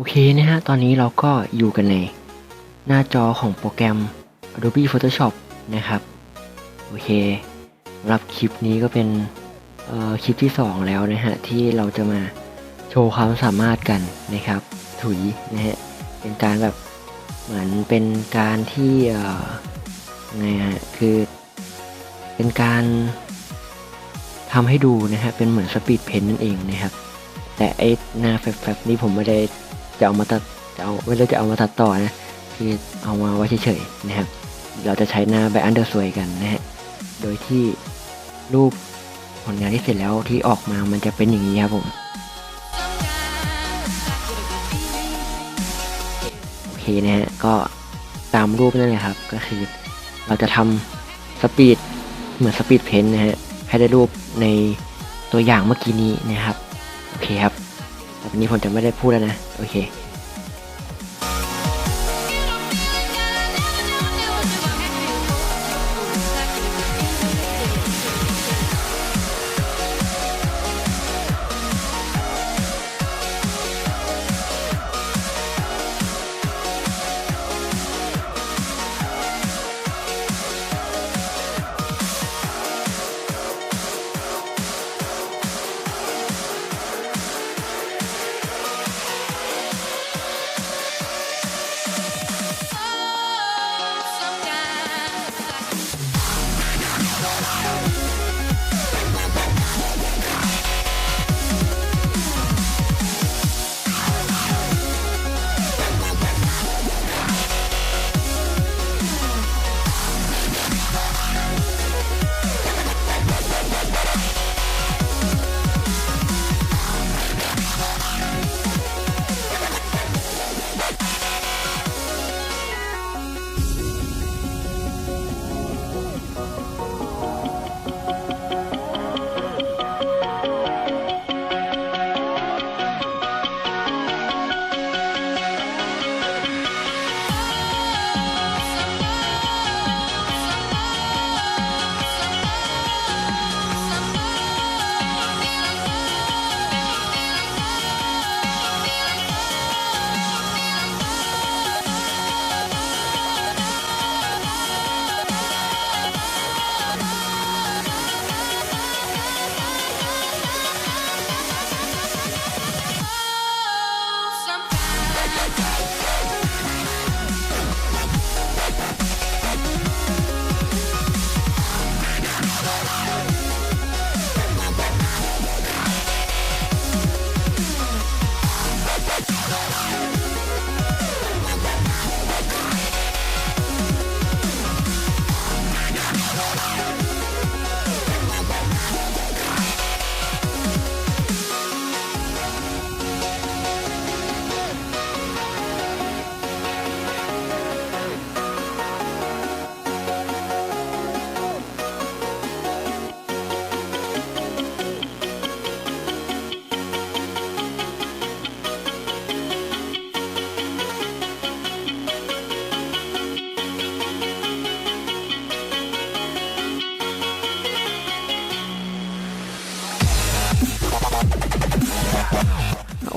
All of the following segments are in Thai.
โอเคนะฮะ ตอนนี้เราก็อยู่กันในหน้าจอของโปรแกรม Adobe Photoshop นะครับ โอเค รับคลิปนี้ก็เป็นคลิปที่ 2 แล้วนะฮะ ที่เราจะมาโชว์ความสามารถกันนะครับ ถุยนะฮะ เป็นการแบบเหมือนเป็นการที่ไงฮะ คือเป็นการทำให้ดูนะฮะ เป็นเหมือนสปีดเพนนั่นเองนะครับ แต่ไอ้หน้าแฟบๆนี่ผมไม่ได้ จะเอามาตัดจะเอาไม่ได้จะเอามาตัดต่อนะคือเอามาไว้เฉยๆนะครับ เราจะใช้หน้าแบบอันเดอร์สวยกันนะฮะโดยที่รูปผลงานที่เสร็จแล้วที่ออกมามันจะเป็นอย่างนี้ครับผมโอเคนะฮะก็ตามรูปนั่นแหละครับ ก็คือเราจะทำสปีดเหมือนสปีดเพนนะฮะให้ได้รูปในตัวอย่างเมื่อกี้นี้นะครับ โอเคครับ ต่อไปนี้ผมจะไม่ได้พูดแล้วนะ โอเค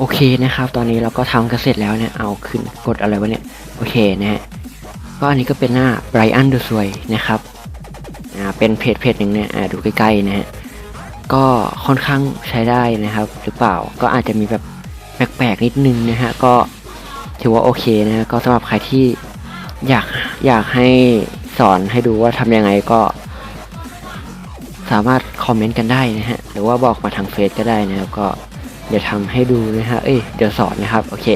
โอเคนะครับ ตอนนี้เราก็ทำกันเสร็จแล้วเนี่ยเอาขึ้นกดอะไรวะเนี่ยโอเคนะฮะก็อันนี้ก็เป็นหน้า Brian the สวยนะครับอ่าเป็นเพจเพจหนึ่งเนี่ยอ่าดูใกล้ๆนะฮะก็ค่อนข้างใช้ได้นะครับ หรือเปล่าก็อาจจะมีแบบแปลกๆนิดนึงนะฮะก็ถือว่าโอเคนะฮะก็สำหรับใครที่อยากอยากให้สอนให้ดูว่าทำยังไงก็ สามารถคอมเมนต์กันได้นะฮะหรือว่าบอกมาทางเฟซก็ได้นะครับก็ เดี๋ยวทำให้ดูนะฮะ เอ้ย เดี๋ยวสอนนะครับ โอเค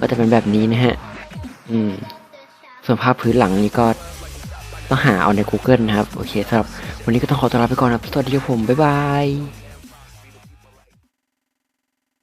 ก็จะเป็นแบบนี้นะฮะ อืม ส่วนภาพพื้นหลังนี้ก็ต้องหาเอาใน Google นะครับ โอเคสำหรับวันนี้ก็ต้องขอตัวลาไปก่อนนะครับ สวัสดีครับผม บ๊ายบาย